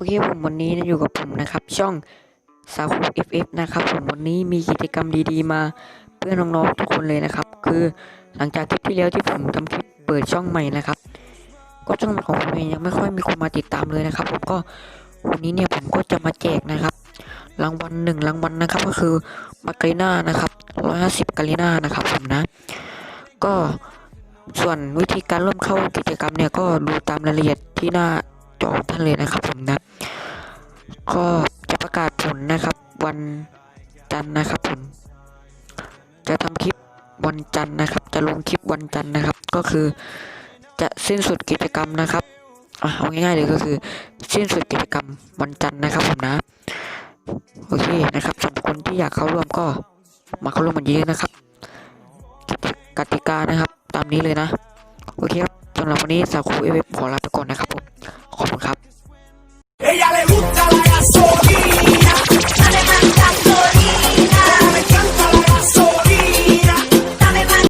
โอเคผมวันนี้อยู่กับผมนะครับ ช่องสาคู FF นะครับ ผมวันนี้มีกิจกรรมดีๆ มาเพื่อน้องๆทุกคนเลยนะครับ คือหลังจากคลิปที่แล้วที่ผมทำคลิปเปิดช่องใหม่นะครับ ก็ช่องของผมเองยังไม่ค่อยมีคนมาติดตามเลยนะครับ ผมก็วันนี้เนี่ยผมก็จะมาแจกนะครับ รางวัลหนึ่งรางวัลนะครับ ก็คือมาการีน่านะครับร้อยหาสิบการีน่านะครับ ผมนะ ก็ส่วนวิธีการร่วมเข้ากิจกรรมเนี่ยก็ดูตามรายละเอียดที่หน้า จอท่านเลยนะครับผมนะก็จะประกาศผลนะครับ วันจันทร์นะครับผม จะทำคลิปวันจันทร์นะครับ จะลงคลิปวันจันทร์นะครับ ก็คือจะสิ้นสุดกิจกรรมนะครับอะเอาง่ายๆเลยก็คือ สิ้นสุดกิจกรรมวันจันทร์นะครับผมนะโอเคนะครับสำหรับคนที่อยากเข้าร่วมก็มาเข้าร่วมกันเยอะนะครับกติกานะครับ ตามนี้เลยนะ โอเคครับสำหรับวันนี้สาวคูเอเฟขอลาไปก่อนนะครับผม